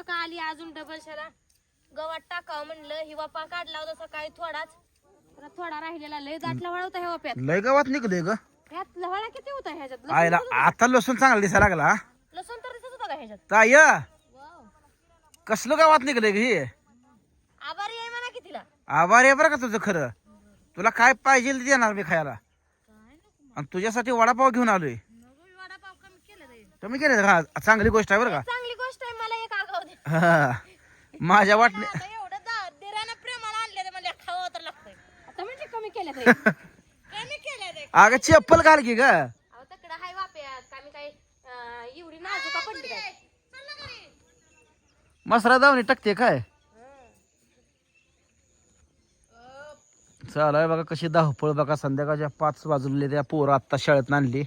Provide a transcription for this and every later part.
हो का आली अजून डबल शाला. गवात टाकावं म्हणलं ही वापा काढला होता सकाळी थोडाच. तर थोडा राहिलेला लय दाटला ह्या वाप्यात लय गावात निघले ग. ह्यात लवळा किती होता ह्याच्यात? लसूण आयला दिसत होता? आता लसूण चांगला दिसायला लागला लसूण तर दिसत होता का ह्याच्यात? ताय वाव. कसलं गावात निघले ग हे? आभारी आहे म्हणा की तिला. आभार आहे बरं का तुझं खरं. तुला काय पाहिजे ते देणार मी खायला. आणि तुझ्यासाठी वडापाव घेऊन आलोय. कमी केलं केले का चांगली गोष्ट आहे बरं का चांगली गोष्ट आहे मला एक आगाव दे हा. माझ्या वाटणे आता एवढं दा देरानं प्रेमाला आणले ते मला खावं तर लागतंय. आता म्हणजे कमी केलं जाईल कमी केलं जाईल अगं चप्पल घाल की ग. अहो तकडं हाय वाप्यात. का मी काय अं, एवढी नाजूका पडली काय? मसरा दावणी टाकते काय? चालाय बघा कशी धावपळ बघा. संध्याकाळच्या पाच वाजले त्या पोरं आत्ता शाळेत आणली.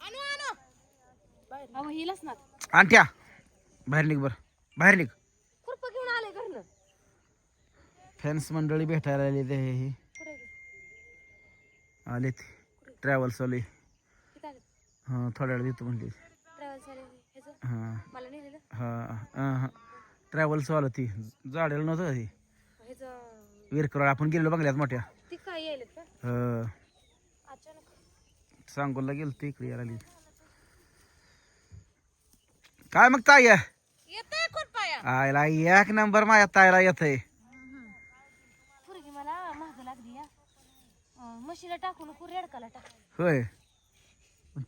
आणू आणू. अहो हिलाच ना. आणत्या. बाहेर निघ बर. बाहेर निघ. खुरप घेऊन आले घरनं. फॅन्स मंडळी भेटायला आले ते हे कुठे आलेत. ट्रॅव्हल्स वाले. किती आले हां थोड्या वेळ देतो म्हणले. ट्रॅव्हल्स आले ह्याचं? हां. मला नेलेलं हां हां ट्रॅव्हल्स वाला ती. जाडेल नव्हतं का ती? ह्याचं विरकर आपण गेलो बंगल्यात मोठ्या. ती काय यायलेत का? हं. अचानक. सांगोला गेलो ते इकडे यायला लागली काय मग ताई येतंय खुरपाया आयला एक नंबर माझ्या ताईला येतय. पुरगी मला महाग लागली या अं, म्हशीला टाकू नको रेडकाला टाक. होय.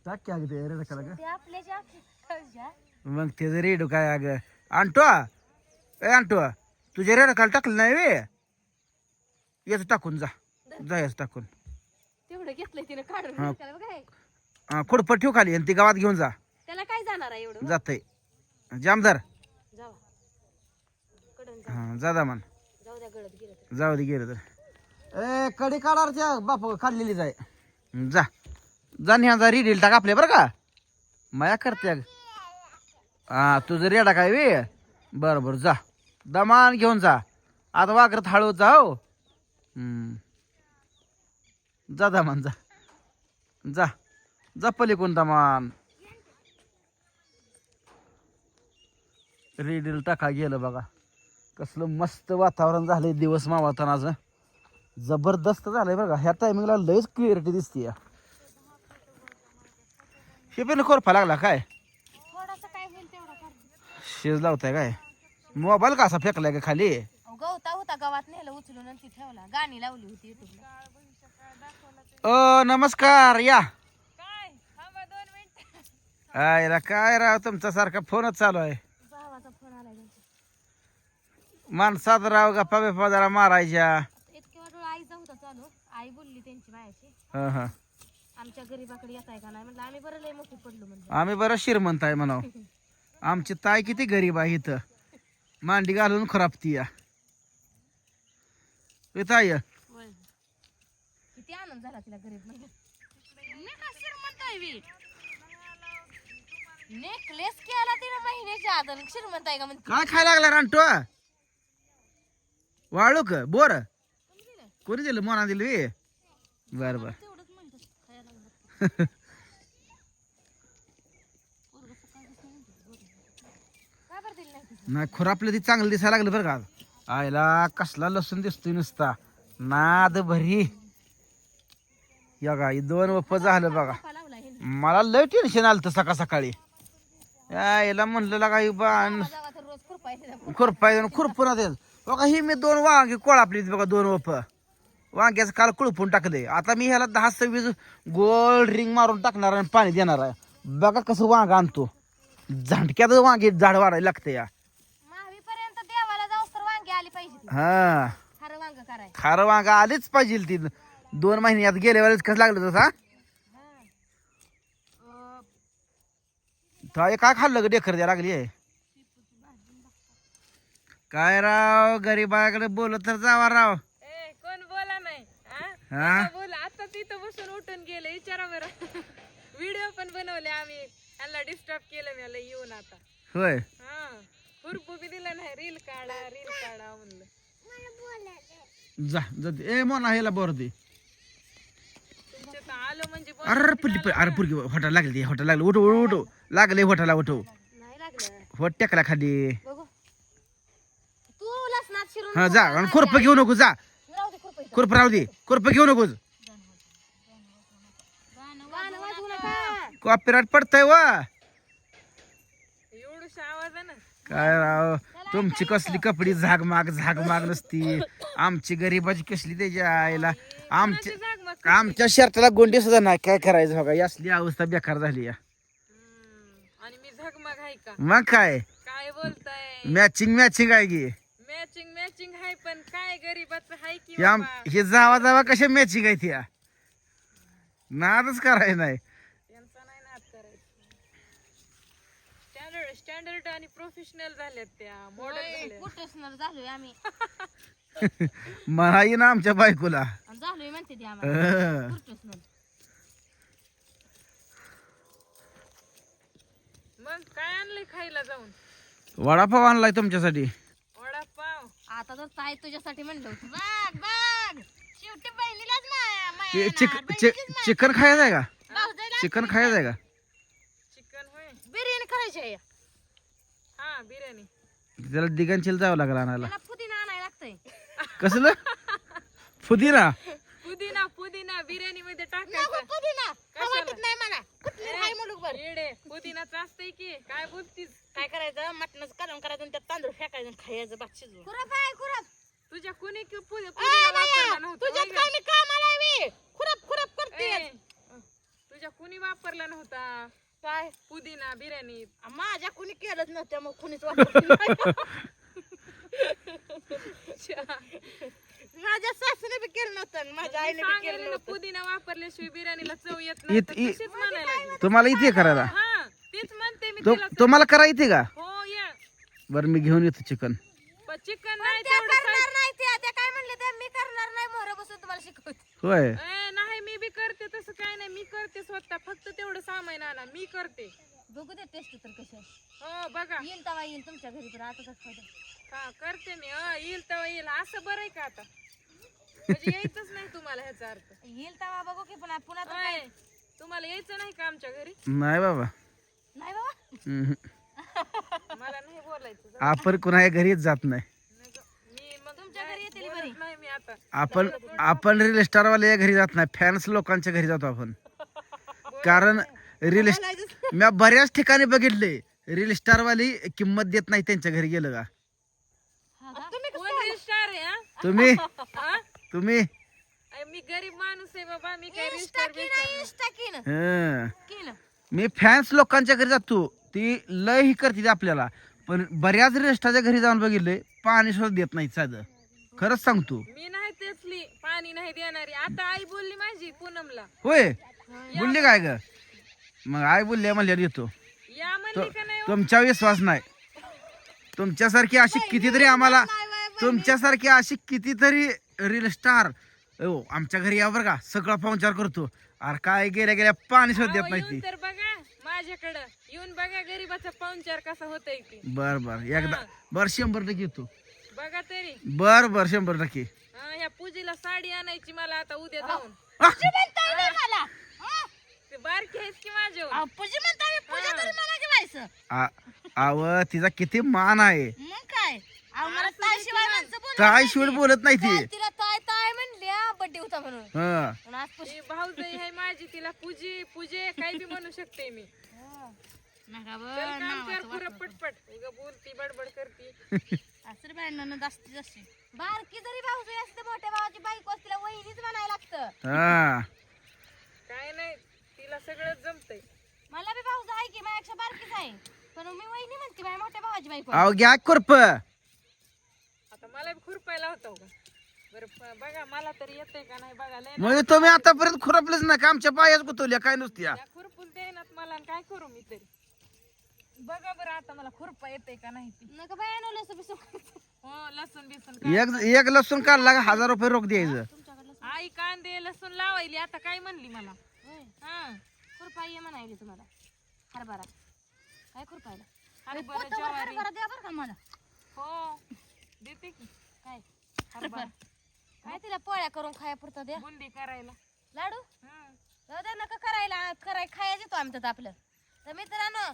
टाक की अगं ते रे का ते आपल्याच्या आपल्या मग ते जर रेडू काय अगं. आणतो ए आणतो तुझ्या रेड काल टाकलं नाही वे. याचं टाकून जा. जा याचं टाकून. तेवढं घेतलंय तिने काढून. हा. त्याला बघा हे. हा, ठेव खाली आणि ती गावात घेऊन जा. त्याला काय जाणार आहे एवढं? जातय. जामदार हा जा दा मन जाऊ द्या गळत गेलं तर. जाऊ दे गेलं तर. ए कडी काढारच्या बाप काढलेली जाय. जा. जा न्या रिडील टाक आपल्या बरं का. माया करते अग. हा तुझं रेडा काय वे? बरं बरं जा. दमान घेऊन जा. आता वागरत हळू जा हो. हम्म. जा दमान जा. जा. जा पलीकडून दमान. रिडील टाका गेलं बघा. कसलं मस्त वातावरण झालंय दिवस मावळतानाचं जबरदस्त झालंय बरं का. ह्या टायमिंगला लयच क्लिअरिटी दिसते हे पण कोरफा लागला काय? शेज लावताय काय? मोबाईल कसा फेकलाय का खाली? अहो, गवता होता गावात नेलं उचलून आणि ती ठेवला. गाणी लावली होती युट्यूबला अ नमस्कार या. काय? आयला राव तुमचा सारखा फोनच चालू आहे. माणसात राव गप्पा बिप्पा जरा मारायच्या. इतके वेळ आईचा होता चालू. आई बोलली त्यांची बायाशी हं, हं. आमच्या गरीबाकडे येत आहे का नाही म्हणलं आम्ही बरं लय मोठी पडलो म्हणजे आम्ही बरं श्रीमंत आहे म्हणाव. आमची ताई किती गरीब आहे इथं. मांडी घालून खराबती या. ए ताई. किती आनंद झाला तिला गरीब म्हणजे मी का श्रीमंत आहे बी नेकलेस केला तिने महिन्याच्या आत आणि श्रीमंत आहे का म्हणते? काय खायला लागला रांटो वाळू का बोर. कोणी दिलं मोना दिलं बर बर. नाही खुरापलं ती चांगलं दिसायला लागलं बरं का आयला कसला लसूण दिसतोय नुसता. नाद भरी. या का दोन वप्प झालं बघा. मला लय टेन्शन आलं सकाळ सकाळी. यायला म्हणलं का खुरपाय खुरपून बघा ही मी दोन वांगी कोळापली बघा दोन वप वांग्याचं काल कुळपून टाकले आता मी ह्याला दहा सव्वीस गोल रिंग मारून टाकणार आणि पाणी देणार आहे. बघा कसं वांग आणतो. झटक्यात वांगी झाड वाढायला लागते या. महावी पर्यंत देवाला जाऊस तर वांगी आली पाहिजे ती. हा. खरं वांग कराय खारं वांग आलीच पाहिजे ती. दोन महिन्यात गेल्या वेळेस कसं लागलं तसं काय काय खाल्लं ग डेकर द्या लागली आहे? काय राव गरीबाकडे बोलत तर जावा राव. ए कोण बोला नाही हा? बोला आता तिथं बसून उठून गेले विचारा बरं. व्हिडिओ पण बनवले आम्ही. त्यांना डिस्टर्ब केलं मला येऊन आता. होय. हा. हुरपू बी दिलं नाही रील काढा रील काढा म्हणलं. जा ए मोना ह्याला बोर दे. तुमच्या तर आलो म्हणजे बोल- अरे पुरली अरे पुरगी होटा लागली होटा लागली. उठव उठव लागले होटाला उठव. नाही लागलं. टेकला खाली. बघू हा जा आणि खुरप घेऊ नको जा. खुरपं राहू दे. खुरप घेऊ नका. कॉपीराईट पडतंय वा. काय राव तुमची कसली कपडी झागमाग झागमाग नसती. आमची गरीबाची कसली त्याच्या आईला. मग आमच्या शर्टाला गोंडी सुद्धा नाही. काय करायचं बघा ही असली अवस्था बेकार झाली या. हम्म, आणि मी झगमग आहे का? मग काय? काय बोलताय? मॅचिंग मॅचिंग आहे की. मॅचिंग आहे पण काय गरीबाचं आहे की हे बाबा? हे जावा जावा कशा मॅचिंग आहे त्या नादच करायचं नाही. त्यांचा नाही नाद करायचा. स्टँडर्ड स्टँडर्ड आणि प्रोफेशनल झाल्यात त्या मॉडेल प्रोफेशनल झालोय आम्ही. म्हणाई ना आमच्या बायकोला. आणि झालोय म्हणते ती आम्हाला. अं. प्रोफेशनल मग काय आणलंय खायला जाऊन? वडापाव आणलाय तुमच्यासाठी. आता तर ताई तुझ्यासाठी म्हणलं होतं. बघ बघ. शेवटी बहिणीलाच माया- ते माया चिक चिकन खायचं आहे का? माया. भाऊजाईला चिकन खायचं आहे का? चिकन होय. बिर्याणी करायची आहे. हा बिर्याणी. त्याला दिगंचीला जावं लागलं आणायला. मला पुदिना आणायला लागतंय. कसलं? पुदिना? पुदिना पुदिना बिर्याणी मध्ये नको टाकायचं पुदिना. कशाला? वाटत नाही मला? कुठली हाय मुलूकभर येडे पुदिनाच असतंय की. काय बोलतीस? काय करायचं? मटणाचं कालवण करायचं आणि त्यात तांदूळ खायचं भात शिजवून खुरप आहे खुरप. तुझ्या कुणी की पु- पुदिना वापरला नव्हता तुझ्यात होय काय गं? मी कामाला मी. खुरप खुरप करते. ए, तुझ्या कुणी वापरला नव्हता? काय? पुदिना बिर्याणी. माझ्या कुणी केलंच नव्हतं मग कुणीच वापरलं नाही. माझ्या सासूने बी केलं नव्हतं आणि माझ्या आईने बी केलं नव्हतं. पुदिना वापरल्याशिवाय बिर्याणीला चव येत नाही इत- तर इ- तशीच म्हणायला लागली. तुम्हाला इथे करायला. हा तेच म्हणते मी तो तिला तुम्हाला करा इथे का? हो बरं मी घेऊन येतो चिकन. पण चिकन नाही त्या तेवढं करणार नाही त्या त्या काय म्हणले त्या मी करणार नाही मोहरा बसून तुम्हाला शिकवते. होय. ए, नाही मी बी करते तसं काय नाही. मी करते स्वतः. फक्त तेवढं सामान आणा मी करते. बघू दे टेस्ट तर कशी आहे. हो बघा. येईल तेव्हा येईल तुमच्या घरी तर आता तर खाऊ. हा करते मी. अ, येईल तेव्हा येईल. असं बरं आहे का आता? म्हणजे यायचंच नाही तुम्हाला ह्याचा अर्थ. येईल तेव्हा बघू की पुन्हा पुन्हा तर काय अय, तुम्हाला यायचं नाही का आमच्या घरी? नाही बाबा. नाही बाबा? हम्म. बोलायचं आपण कुणाच्या घरीच जात नाही. नाही गं. मी मग तुमच्या घरी येतील बोलत बरी. नाही मी आता आपण आपण रील स्टारवाल्या घरी जात नाही. फॅन्स लोकांच्या घरी जातो आपण. कारण रील मी बऱ्याच ठिकाणी बघितले. रील स्टारवाली किंमत देत नाही त्यांच्या घरी गेलं का? तुम्ही हा? तुम्ही? मी गरीब माणूस आहे बाबा काय हं. फॅन्स लोकांच्या घरी जातो. ती लय ही करते आपल्याला. पण बऱ्याच रेस्टाच्या घरी जाऊन बघितले पाणी सुद्धा देत नाही साधं. खरंच सांगतो मी नाही तेचली. पाणी नाही देणारी. आता आई बोलली माझी पूनमला. होय? बोलले काय ग? मग आई बोलले म्हणल्या येतो. या म्हणली का नाही हो? तुमचा विश्वास नाही. तुमच्यासारखी अशी कितीतरी आम्हाला तुमच्यासारखी अशी कितीतरी रील स्टार हो आमच्या घरी या बरं का. सगळा पाहुणचार करतो. अरे काय गेल्या गेल्या पाणी सुद्धा अहो, देत नाही येऊन ती. तर बघा. माझ्याकडं. येऊन बघा गरीबाचा पाहुणचार कसा होतय बर बर. एकदा बर शंभर टक्के येतो. बघा तरी. बर बर शंभर टक्के. हा, ह्या पूजेला साडी आणायची मला आता उद्या जाऊन. पूजी म्हणताय मी मला. हा? ते बारकी आहेस की अहो, पूजी म्हणताय मी पूजा तरी मला जेवायचं आ- आव तिचा किती मान आहे. मग काय? अहो, मला ताई शिवाय माणसं बोलत काय शिवड बोलत नाही ती. काल तिला ताय ताय म्हणल्या बड्डे होता म्हणून. हं. आज ही भाऊजाई आहे माझी तिला पूजी पूजे काय बी म्हणू शकते मी. नका बरं, नावाचं. पटपट. उगा बोलती बडबड करती. असं बारकी जरी भाऊजी असते मोठ्या भावाची बायको असते तिला वहिनीच म्हणायला लागतं. हा. काय नाही तिला सगळं जमतंय. मला बी भाऊज आहे की माझ्यापेक्षा बारकीच आहे. पण मी वहिनी म्हणते माझ्या मोठ्या भावाची बायको अहो घ्या खुरप. आता मला बी खुरपायला होता का बरं बघा मला तरी येतंय का नाही बघा लय म्हणजे तुम्ही आतापर्यंत खुरपलेच ना का? आमच्या पायाच गुतवल्या काय नुसत्या त्या खुरपून देईनात मला आणि काय करू मी तरी? बघा बरं आता मला खुरपा येतंय का नाही ती? नका बाय आणलं असं बिसं हो लसूण बिसून काय एक एक लसूण काढला का हजार रुपये रोख द्यायचं. तुमच्याकडलं आई कांदे लसूण लावायली आता काय म्हणली मला? होय. हा. खुरपा ये म्हणायली तुम्हाला. हरभरा. काय खुरपायला हरभरा पोतं वर ज्वारी. हरभरा द्या बरं का मला. हो देते की. काय? हरभरा. काय तिला पोळ्या करून खाया पुरतं द्या. बुंदी करायला. लाडू? हं. जाऊ द्या नका करायला. कराय खायला येतो आम्ही तर आपलं. तर मित्रांनो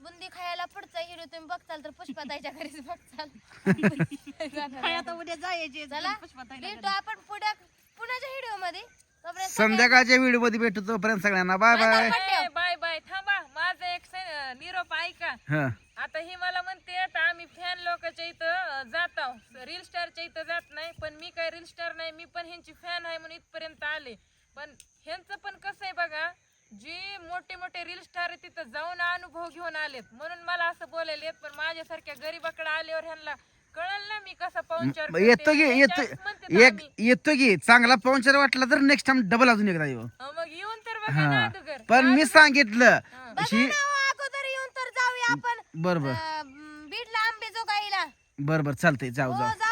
बुंदी खायला पुढचा हिरो तुम्ही बघताल तर पुष्पाताईच्या घरीच बघताल. काय आता उद्या जायचे. चला भेटू आपण पुढ्या पुण्याच्या व्हिडिओमध्ये तोपर्यंत संध्याकाळच्या व्हिडिओमध्ये भेटू तोपर्यंत सगळ्यांना. Bye bye. Bye bye. थांबा. माझा एक स- निरोप ऐका. हा. आता ही मला म्हणते आता आम्ही फॅन लोकांच्या इथं अं, जात आहो रील स्टारच्या इथं जात नाही पण मी काय रील स्टार नाही मी पण ह्यांची फॅन आहे म्हणून इथपर्यंत आले. पण ह्यांचं पण कसं आहे बघा जी मोठे मोठे रील स्टार तिथं जाऊन अनुभव घेऊन आलेत. म्हणून मला असं बोलायला येत पण माझ्यासारख्या गरीबाकडे आल्यावर ह्यांना कळलं ना मी कसा पाहुणचार. येतो की येतो एक की चांगला पाहुणचार वाटला तर नेक्स्ट टाइम डबल अजून एकदा येऊ. अं, मग येऊन तर बघा ना हा. अगोदर. पण मी सांगितलं बघा ही ना हो, अगोदर येऊन तर जाऊया आपण. बर बर अं, बीडला आंबेजोगाईला बर बर चालतंय जाऊ हो जाऊ. जाऊ